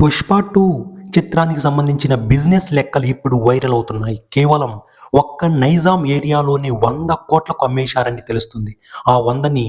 Pushpa two చిత్రానికి సంబంధించిన business లెక్కలు ఇప్పుడు వైరల్ అవుతున్నాయి. కేవలం ఒక్క నైజాం ఏరియాలోని వంద కోట్లకు అమ్మేశారని తెలుస్తుంది. ఆ వందని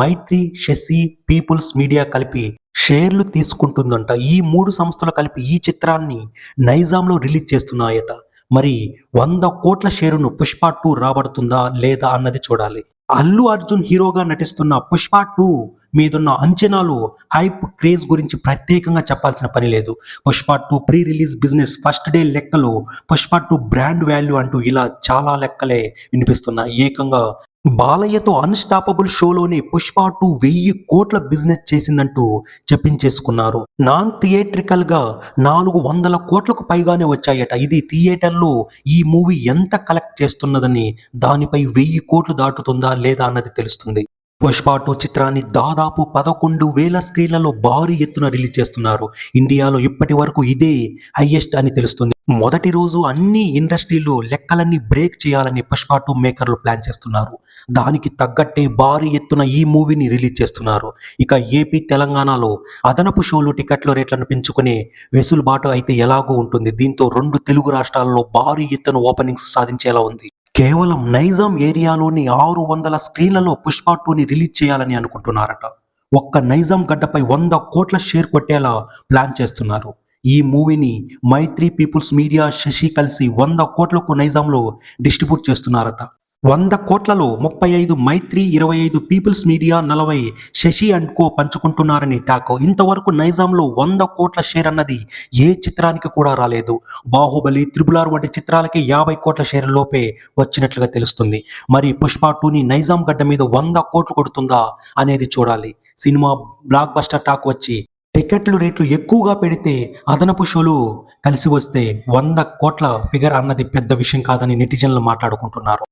మైత్రి శశి పీపుల్స్ మీడియా కలిపి షేర్లు తీసుకుంటుందంట. ఈ మూడు సంస్థలు కలిపి ఈ చిత్రాన్ని నైజాంలో రిలీజ్ చేస్తున్నాయట. మరి వంద కోట్ల షేరును పుష్ప టూ రాబడుతుందా లేదా అన్నది చూడాలి. అల్లు అర్జున్ హీరోగా నటిస్తున్న పుష్ప టూ మీదున్న అంచనాలు హైప్ క్రేజ్ గురించి ప్రత్యేకంగా చెప్పాల్సిన పని లేదు. Pushpa two pre release business first day లెక్కలు పుష్ప టూ బ్రాండ్ వాల్యూ అంటూ ఇలా చాలా లెక్కలే వినిపిస్తున్నాయి. ఏకంగా బాలయ్యతో అన్స్టాపబుల్ షోలోనే పుష్ప టూ వెయ్యి కోట్ల బిజినెస్ చేసిందంటూ చెప్పించేసుకున్నారు. నాన్ థియేట్రికల్గా నాలుగు వందల కోట్లకు పైగానే వచ్చాయట. ఇది థియేటర్లో ఈ మూవీ ఎంత కలెక్ట్ చేస్తున్నదని దానిపై వెయ్యి కోట్లు దాటుతుందా లేదా అన్నది తెలుస్తుంది. పుష్ప టూ చిత్రాన్ని దాదాపు పదకొండు వేల స్క్రీన్లలో భారీ ఎత్తున రిలీజ్ చేస్తున్నారు. ఇండియాలో ఇప్పటి వరకు ఇదే హైయెస్ట్ అని తెలుస్తుంది. మొదటి రోజు అన్ని ఇండస్ట్రీలు లెక్కలన్నీ బ్రేక్ చేయాలని పుష్ప టూ మేకర్లు ప్లాన్ చేస్తున్నారు. దానికి తగ్గట్టే భారీ ఎత్తున ఈ మూవీని రిలీజ్ చేస్తున్నారు. ఇక ఏపీ తెలంగాణలో అదనపు షోలు టికెట్ల రేట్లను పెంచుకునే వెసులుబాటు అయితే ఎలాగో ఉంటుంది. దీంతో రెండు తెలుగు రాష్ట్రాల్లో భారీ ఎత్తున ఓపెనింగ్స్ సాధించేలా ఉంది. కేవలం నైజాం ఏరియాలోని ఆరు వందల స్క్రీన్లలో పుష్ప టూని రిలీజ్ చేయాలని అనుకుంటున్నారట. ఒక్క నైజాం గడ్డపై వంద కోట్ల షేర్ కొట్టేలా ప్లాన్ చేస్తున్నారు. ఈ మూవీని మైత్రి పీపుల్స్ మీడియా శశి కలిసి వంద కోట్లకు నైజాంలో డిస్ట్రిబ్యూట్ చేస్తున్నారట. వంద కోట్లలో ముప్పై ఐదు మైత్రి ఇరవై ఐదు పీపుల్స్ మీడియా నలభై శశి అండ్ కో పంచుకుంటున్నారని టాక్. ఇంతవరకు నైజాంలో వంద కోట్ల షేర్ అన్నది ఏ చిత్రానికి కూడా రాలేదు. బాహుబలి త్రిబులార్ వంటి చిత్రాలకి యాభై కోట్ల షేర్ లోపే వచ్చినట్లుగా తెలుస్తుంది. మరి పుష్ప టూని నైజాం గడ్డ మీద వంద కోట్లు కొడుతుందా అనేది చూడాలి. సినిమా బ్లాక్ బస్టర్ టాక్ వచ్చి టికెట్లు రేట్లు ఎక్కువగా పెడితే అదనపు షోలు కలిసి వస్తే వంద కోట్ల ఫిగర్ అన్నది పెద్ద విషయం కాదని నెటిజన్లు మాట్లాడుకుంటున్నారు.